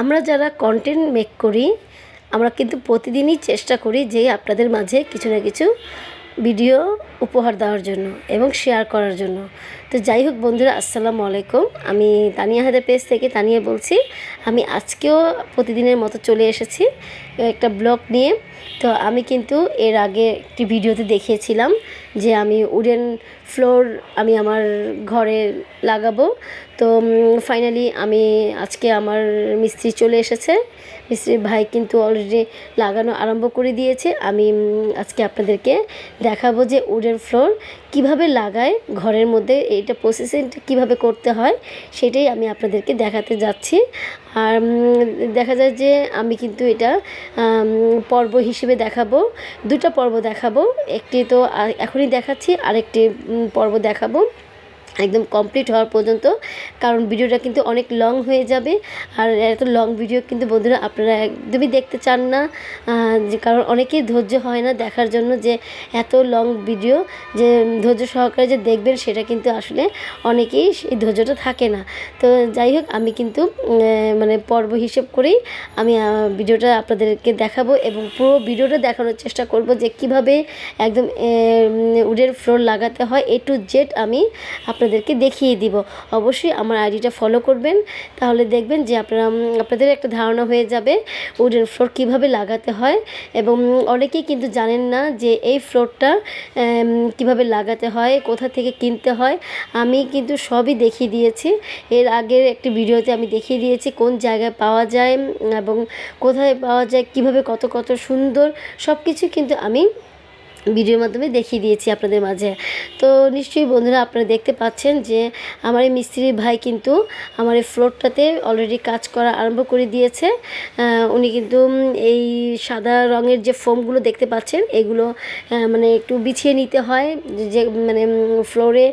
আমরা যারা content make করি, আমরা কিন্তু প্রতিদিনই চেষ্টা করি যে আপনাদের মাঝে কিছু না কিছু ভিডিও উপহার দেওয়ার জন্য এবং শেয়ার করার জন্য। তো যাই হোক বন্ধুরা, আসসালামু আলাইকুম। আমি তানিয়া হাদের পেজ থেকে তানিয়া বলছি। আমি আজকেও প্রতিদিনের মতো চলে এসেছি একটা ব্লগ নিয়ে। তো আমি কিন্তু এর আগে একটি ভিডিওতে দেখিয়েছিলাম যে আমি উডেন ফ্লোর আমি আমার ঘরে লাগাবো। তো ফাইনালি আমি আজকে আমার মিস্ত্রি চলে এসেছে। মিস্ত্রির ভাই কিন্তু অলরেডি লাগানো আরম্ভ করে দিয়েছে। আমি আজকে আপনাদেরকে দেখাবো যে উডেন ফ্লোর কীভাবে লাগায় ঘরের মধ্যে এইটা প্রসেসিংটা কীভাবে করতে হয়, সেটাই আমি আপনাদেরকে দেখাতে যাচ্ছি। আর দেখা যায় যে আমি কিন্তু এটা পর্ব হিসেবে দেখাবো দুটা পর্ব দেখাবো। একটি তো এখনই দেখাচ্ছি, আরেকটি পর্ব দেখাবো। একদম কমপ্লিট হওয়ার পর্যন্ত। কারণ ভিডিওটা কিন্তু অনেক লং হয়ে যাবে। আর এত লং ভিডিও কিন্তু বন্ধুরা আপনারা একদমই দেখতে চান না। যে কারণ অনেকেই ধৈর্য হয় না দেখার জন্য যে এত লং ভিডিও যে ধৈর্য সহকারে যে দেখবেন সেটা কিন্তু আসলে অনেকেই সেই ধৈর্যটা থাকে না। তো যাই হোক, আমি কিন্তু মানে পর্ব হিসেব করেই আমি ভিডিওটা আপনাদেরকে দেখাবো এবং পুরো ভিডিওটা দেখানোর চেষ্টা করব যে কীভাবে একদম উডের ফ্লোর লাগাতে হয়। এ টু জেড আমি আপনাদেরকে দেখিয়ে দিব। অবশ্যই আমার আইডিটা ফলো করবেন। তাহলে দেখবেন যে আপনারা আপনাদের একটা ধারণা হয়ে যাবে উডেন ফ্লোর কীভাবে লাগাতে হয় এবং অনেকেই কিন্তু জানেন না যে এই ফ্লোরটা কীভাবে লাগাতে হয়, কোথা থেকে কিনতে হয়। আমি কিন্তু সবই দেখিয়ে দিয়েছি। এর আগের একটি ভিডিওতে আমি দেখিয়ে দিয়েছি কোন জায়গায় পাওয়া যায় এবং কোথায় পাওয়া যায়, কীভাবে কত কত সুন্দর সব কিছু কিন্তু আমি ভিডিওর মাধ্যমে দেখিয়ে দিয়েছি আপনাদের মাঝে। তো নিশ্চয়ই বন্ধুরা আপনারা দেখতে পাচ্ছেন যে, আমার এই মিস্ত্রি ভাই কিন্তু আমার এই ফ্লোরটাতে অলরেডি কাজ করা আরম্ভ করে দিয়েছে। উনি কিন্তু এই সাদা রঙের যে ফোমগুলো দেখতে পাচ্ছেন, এগুলো মানে একটু বিছিয়ে নিতে হয়। যে মানে ফ্লোরে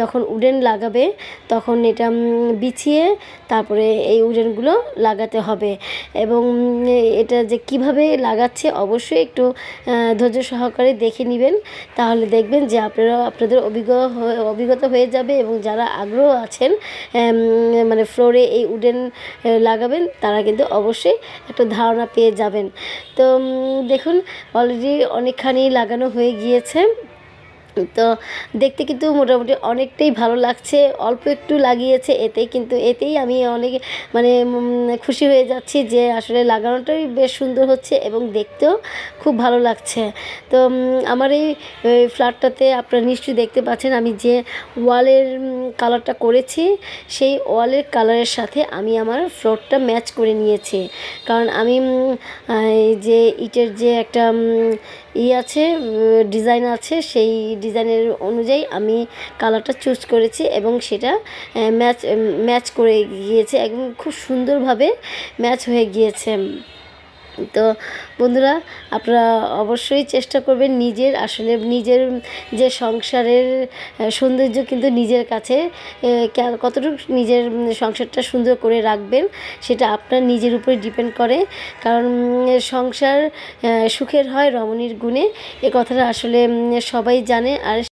যখন উডেন লাগাবে, তখন এটা বিছিয়ে তারপরে এই উডেনগুলো লাগাতে হবে। এবং এটা যে কীভাবে লাগাচ্ছে, অবশ্যই একটু ধৈর্য সহকারে দেখে নেবেন, তাহলে দেখবেন যে আপনারা, আপনাদের অভিজ্ঞ অভিজ্ঞতা হয়ে যাবে এবং যারা আগ্রহ আছেন মানে ফ্লোরে এই উডেন লাগাবেন, তারা কিন্তু অবশ্যই একটা ধারণা পেয়ে যাবেন। তো দেখুন অলরেডি অনেকখানি লাগানো হয়ে গিয়েছে। তো দেখতে কিন্তু মোটামুটি অনেকটাই ভালো লাগছে, অল্প একটু লাগিয়েছে এতেই কিন্তু, এতেই আমি অনেক মানে খুশি হয়ে যাচ্ছি যে আসলে লাগানোটাই বেশ সুন্দর হচ্ছে এবং দেখতেও খুব ভালো লাগছে। তো আমার এই ফ্ল্যাটটাতে আপনারা নিশ্চয়ই দেখতে পাচ্ছেন আমি যে ওয়ালের কালারটা করেছি, সেই ওয়ালের কালারের সাথে আমি আমার ফ্লোরটা ম্যাচ করে নিয়েছি। কারণ আমি যে ইটের যে একটা ই আছে ডিজাইন আছে, সেই ডিজাইনের অনুযায়ী আমি কালারটা চুজ করেছি এবং সেটা ম্যাচ ম্যাচ করে গিয়েছে, একদম খুব সুন্দরভাবে ম্যাচ হয়ে গিয়েছে। তো বন্ধুরা, আপনারা অবশ্যই চেষ্টা করবেন নিজের আসলে নিজের যে সংসারের সৌন্দর্য কিন্তু নিজের কাছে কতটুকু নিজের সংসারটা সুন্দর করে রাখবেন, সেটা আপনার নিজের উপরে ডিপেন্ড করে। কারণ সংসার সুখের হয় রমণীর গুণে, এ কথাটা আসলে সবাই জানে আর